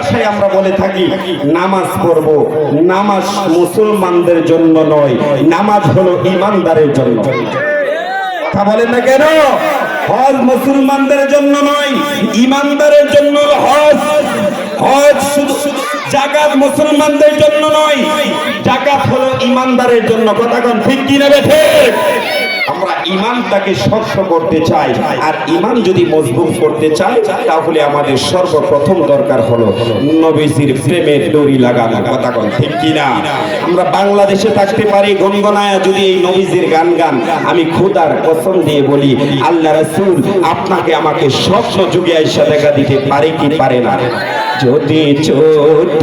ভাষায় আমরা বলে থাকি, নামাজ পড়ব। নামাজ মুসলমানদের জন্য নয়, নামাজ হলো ইমানদারের জন্য। কথা বলেন না কেন? হজ মুসলমানদের জন্য নয়, ইমানদারের জন্য হজ। হজ শুধু জাকাত মুসলমানদের জন্য নয়, জাকাত হলো ইমানদারের জন্য। কথা কোন, ঠিক কি নেবে ঠিক? আমরা ইমানটাকে শক্ত করতে চাই। আর ইমান যদি মজবুত করতে চাই, তাহলে আমাদের সর্বপ্রথম দরকার হলো নবীজির প্রেমের দড়ি লাগানো, কথা কোন ঠিক কি না আমরা বাংলাদেশে থাকতে পারি গনগনায় যদি এই নবীজির গান গান, আমি খুদার কসম দিয়ে বলি, আল্লাহ রাসূল আপনাকে আমাকে স্বপ্ন যুগে আইসা দেখা দিতে পারে কি পারে না? যদি ছোট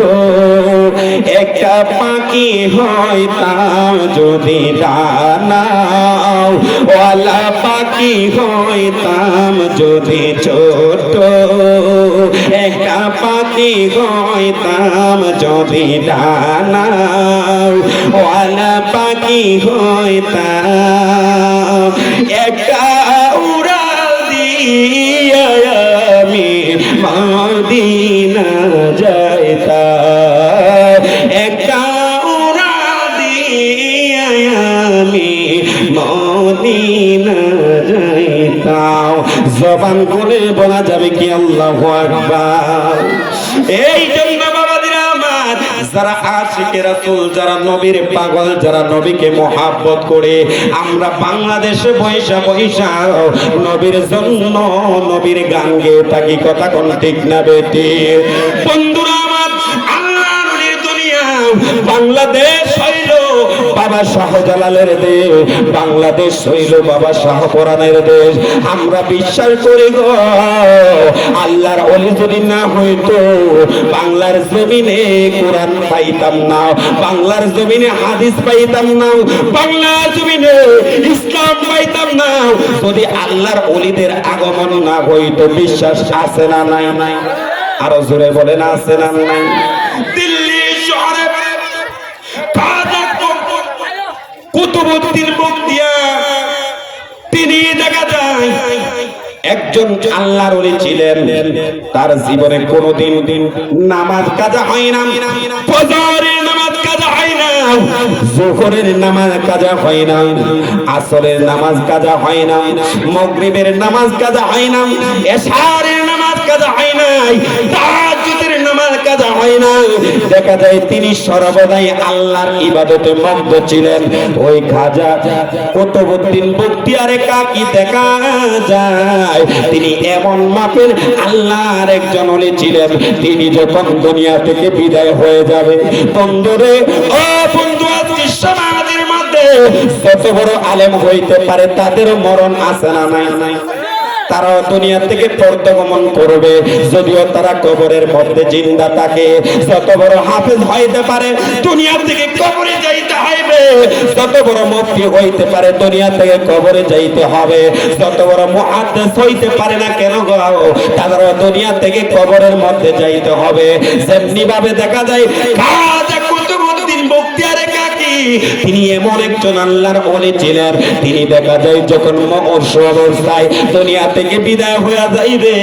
একটা পাখি হয় হইতাম যদি ডানাও ওয়ালা পাখি হইতাম যদি ছোট একটা পাখি হইতাম যদি ডানাও ওয়ালা পাখি হইতাম একটা উড়াল দিয়া জবান করে বলা যাবে কি আল্লাহু এই জন্য যারা আশিকে রাসূল, যারা নবীর পাগল, যারা নবীকে মহাব্বত করে, আমরা বাংলাদেশে বৈশা বৈশা নবীর জন্য নবীর গান গেয়ে থাকি, কথা কোন ঠিক না বেটি। বন্ধুরা আমার আল্লাহ দুনিয়া, বাংলাদেশ বাবা শাহজালালের দেশ, বাংলাদেশ হইল বাবা শাহপরানের দেশ। আমরা বিশ্বাস করি গো, আল্লাহর অলি যদি না হইতো, বাংলার জমিনে কোরআন পাইতাম না, বাংলার জমিনে হাদিস পাইতাম না বাংলার জমিনে ইসলাম পাইতাম না। যদি আল্লাহর অলিদের আগমন না হইতো, বিশ্বাস আছে না নাই? আরও জোরে বলেন, আছে না নাই? দিল্লি শহরে কাজা কুতুবুদ্দিন বক্তিয়া তিনি দেখা যায় একজন আল্লাহর ওলি ছিলেন। তার জীবনে কোনোদিন দিন নামাজ কাজা হয় না। ফজরের নামাজ কাজা হয় না। জোহরের নামাজ কাজা হয় না। আসরের নামাজ কাজা হয় না। মাগরিবের নামাজ কাজা হয় না। এশারের নামাজ কাজা হয় না। তাহাজ্জুদের কাজা হয় না দেখা যায় তিনি সর্বদাই আল্লাহর ইবাদতে ছিলেন। ওই খাজা কাকি দেখা যায়। তিনি এমন মাপের আল্লাহর একজন ওলি ছিলেন। তিনি যখন দুনিয়া থেকে বিদায় হয়ে যাবে, বন্ধুরে, ও বন্ধু সমাজের মধ্যে যত বড় আলেম হইতে পারে, তাদের মরণ আছে না নাই? তারাও দুনিয়া থেকে পর্দগমন করবে। যদিও তারা কবরের মধ্যে জিন্দা থাকে, যত বড় হাফেজ হইতে পারে, দুনিয়া থেকে কবরে যাইতে হইবে। যত বড় মুফতি হইতে পারে, দুনিয়া থেকে কবরে যাইতে হবে। যত বড় মুহাদ্দিস হইতে পারে না কেন গো? তাদেরও দুনিয়া থেকে কবরের মধ্যে যাইতে হবে। যেমনি ভাবে দেখা যায় তিনি এমন একজন আল্লাহর ওলি ছিলেন, তিনি দেখা যায় যখন মহর্ষ অবস্থায় দুনিয়া থেকে বিদায় হয়ে যাইবে,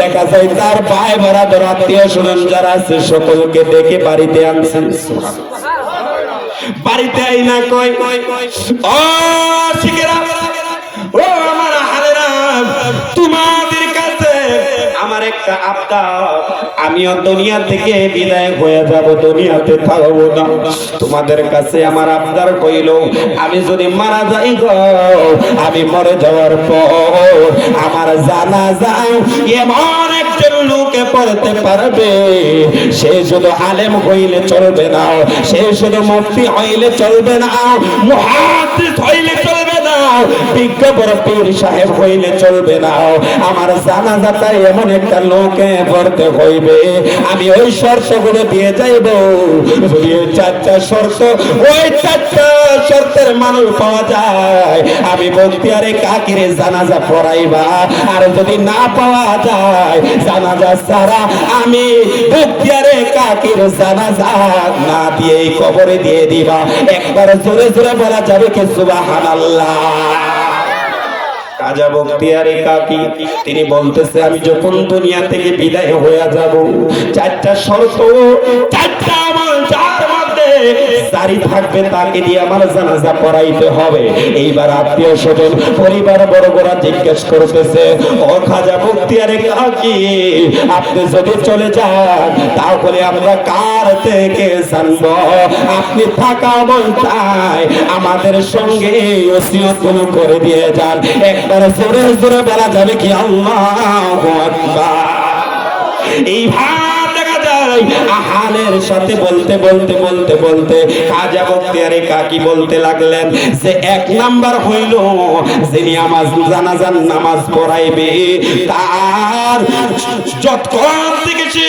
দেখা যায় তার ভাই ভরা আত্মীয় স্বজন যারা আছে সকলকে ডেকে বাড়িতে আনছেন। বাড়িতে আই না কয়, ও শিখেরা, ও আমার হারেরা তোমাদের কাছে আমার একটা আবদার আমিও দুনিয়া থেকে বিদায় হয়ে যাব, দুনিয়াতে থাকব না। তোমাদের কাছে আমার আবদার কইল, আমি যদি মারা যাই গো, আমি মরে যাওয়ার পর আমার জানা যাও এমন একজন লোকে পড়তে পারবে। সে শুধু আলেম হইলে চলবে না, সে শুধু মুফতি হইলে চলবে না মুহাদ্দিস হইলে চলবে বিজ্ঞ বড় পীর সাহেব হইলে চলবে না। আমার জানাজাটা এমন একটা লোকে পড়তে হইবে। আমি ওই শর্তগুলো দিয়ে যাইব। চারটা শর্ত ওই চারটা শর্তের মানুষ পাওয়া যায়, আমি বলতে আরে কাকিরে জানাজা পড়াইবা। আর যদি না পাওয়া যায়, জানাজা সারা আমি বক্তিয়ারে কাকির জানাজা না দিয়ে কবরে দিয়ে দিবা। একবার জোরে জোরে বলা যাবে কি সুবহানাল্লাহ। খাজা বক্তিয়ারে কাকি, তিনি বলতেছে, আমি যখন দুনিয়া থেকে বিদায় হয়ে যাব, চারটা শর্ত, চারটা জারি থাকবে তাকে দিয়ে আমার জানাজা পড়াইতে হবে। এইবার আত্মীয় স্বজন, পরিবার বড় বড় জিজ্ঞেস করতেছে, ও খাজা বক্তিয়ারে কাকি, আপনি যদি চলে যান, তাহলে আমরা কার থেকে জানব? আপনি থাকা অবস্থায় আমাদের সঙ্গে ওসিয়ত করে দিয়ে যান। একবার জোরে জোরে বলা যাবে কি আল্লাহ এই ভাব দেখা আহালের সাথে বলতে বলতে বলতে বলতে খাজা বক্তিয়ারে কাকি বলতে লাগলেন যে এক নাম্বার হইল যিনি আমার জানাজান নামাজ পড়াইবে, তার যতক্ষণ থেকে সে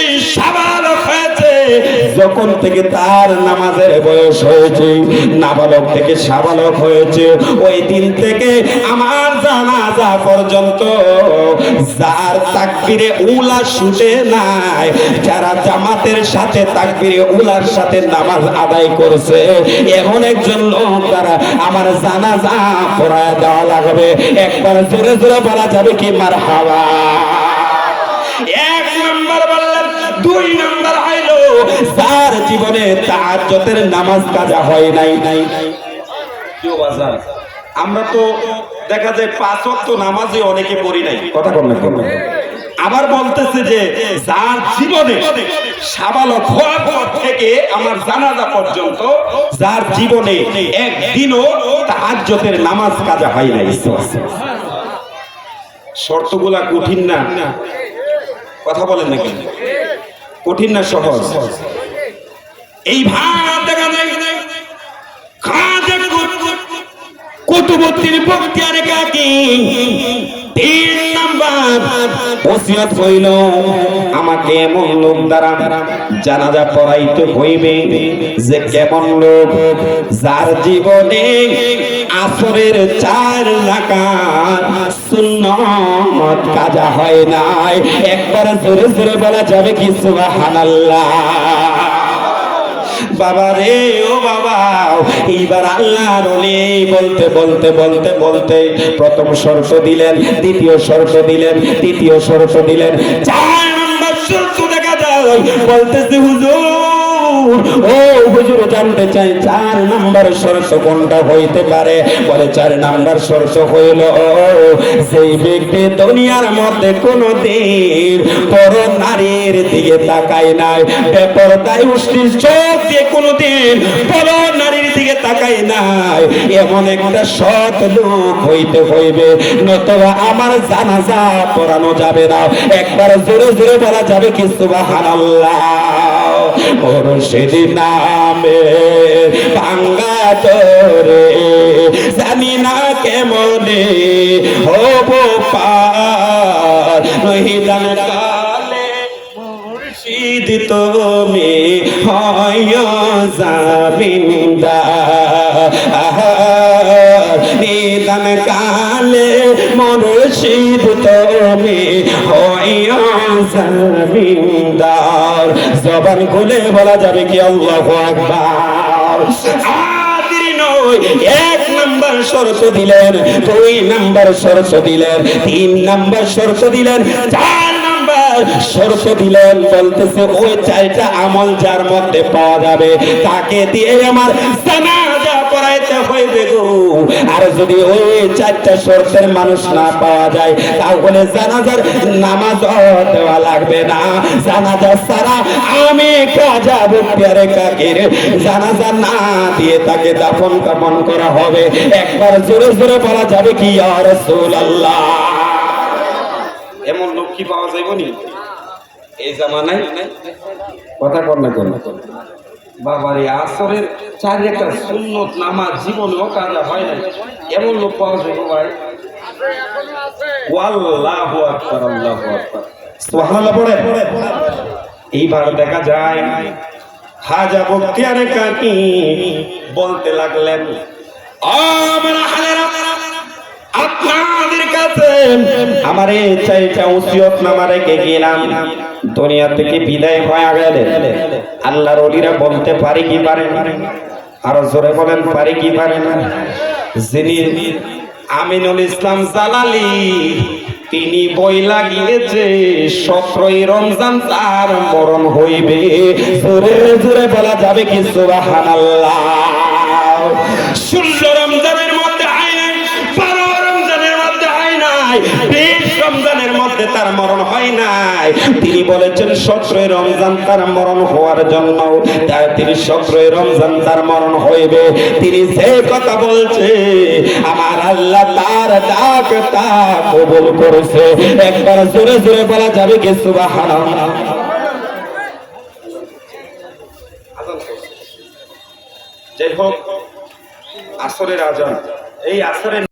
হয়েছে যখন থেকে তার নামাজের বয়স হয়েছে, নাবালক থেকে সাবালক হয়েছে, ওই দিন থেকে আমার জানাজা পর্যন্ত যার তাকবিরে উলা শুটে নাই, যারা জামাতের সাথে তাকবিরে উলার সাথে নামাজ আদায় করছে, এমন একজন লোক তারা আমার জানাজা পড়ায় দেওয়া লাগবে। একবার জোরে জোরে বলা যাবে কি মার হাওয়া যার জীবনে তাহাজ্জতের নামাজ কাজা হয় নাই। নাই কেউ বাজার? আমরা তো দেখা যায় পাঁচ ওয়াক্ত নামাজে অনেকে পড়ি নাই। কথা না। আবার বলতেছে যে যার জীবনে সাবালক হওয়ার পর থেকে আমার জানাজা পর্যন্ত যার জীবনে একদিনও তাহাজ্জতের নামাজ কাজা হয় নাই। শর্তগুলা কঠিন না। কথা বলেন নাকি কঠিন না সহজ? এই ভাব দেখা যায়। তিন নাম্বার হইল আমাকে এমন লোক দ্বারা জানাজা পড়াইতে হইবে যে কেমন লোক যার জীবনে আসরের চার রাকাত সুন্নত কাজা হয় নাই? একবার জোরে জোরে বলা যাবে কি সুবহানাল্লাহ? বাবা রে ও বাবা, এইবার আল্লাহ রলি বলতে বলতে বলতে বলতে প্রথম শর্ত দিলেন, দ্বিতীয় শর্ত দিলেন, তৃতীয় শর্ত দিলেন। চার নম্বর শর্ত দেখা যায়, বলতেছে, হুজুর ও হুজুর, জানতে চাই, চার নাম্বার শর্ত কোনটা হইতে পারে? বলে, চার নাম্বার শর্ত হইল সেই ব্যক্তি দুনিয়ার মধ্যে দিন পর নারীর দিকে তাকায় নাই চোখ দিয়ে পর নারীর দিকে নাই, এমন একটা সৎ লোক হইতে হইবে, নতবা আমার জানাজা পড়ানো যাবে না, একবার জোরে জোরে বলা যাবে কি সুবহানাল্লাহ? মুর্শিদ নামে ভাঙ্গা তোরে। জানি না কেমনে হব পার। নহিদান কালে মুর্শিদ তুমি হয় জামিন্দা নিদান কালে মুর্শিদ তুমি হয় জামিন্দার। জবান খুলে বলা যাবে কি আল্লাহ আকবার। এক নাম্বার শর্ত দিলেন, দুই নাম্বার শর্ত দিলেন, তিন নাম্বার শর্ত দিলেন, চার নাম্বার শর্ত দিলেন। বলতেছে, ওই চারটা আমল যার মধ্যে পাওয়া যাবে, তাকে দিয়ে আমার জানাজা পড়াইতে হইবে গো। আর যদি ওই চারটা শর্তের মানুষ না পাওয়া যায়, তাহলে জানাজার নামাজ দেওয়া লাগবে না। জানাজা সারা আমি কাজা বুপিয়ারে কাকের না দিয়ে তাকে দাফন কাপন করা হবে। একবার জোরে জোরে বলা যাবে কি আর রাসূলুল্লাহ? এমন লোক কি পাওয়া যাইব নি এই জামানায়? কথা কর না কর বাবারে, আসরের চার একটা সুন্নত নামাজ জীবনেও কাজা হয় না এমন লোক পাওয়া যাবে ভাই আকবার আকবার। সুবহানাল্লাহ এইবার দেখা যায়, হাজা বক্তিয়ারে কাকি বলতে লাগলেন আমার হালেরা আপনাদের কাছে আমার এই চাইটা উসিয়ত নামা রেখে গেলাম। দুনিয়া থেকে বিদায় হয়ে গেলে আল্লাহর ওলিরা বলতে পারে কি পারে আরও জোরে বলেন, পারে কি পারে না? যিনি আমিনুল ইসলাম জালালি, তিনি বই লাগিয়েছে, সতেরোই রমজান তার মরণ হইবে। জোরে জোরে বলা যাবে কি সুবহানাল্লাহ? ষোলো নাই তিনি বলেছেন সতেরোই রমজান তার মরণ হওয়ার জন্য। তিনি সতেরোই রমজান তার মরণ হইবে। তিনি যে কথা বলছে, আমার আল্লাহ তার ডাক তা কবুল করেছে। একবার জোরে জোরে বলা যাবে কি, সুবহানাল্লাহ। যাই হোক, আসরের আজান। এই আসরের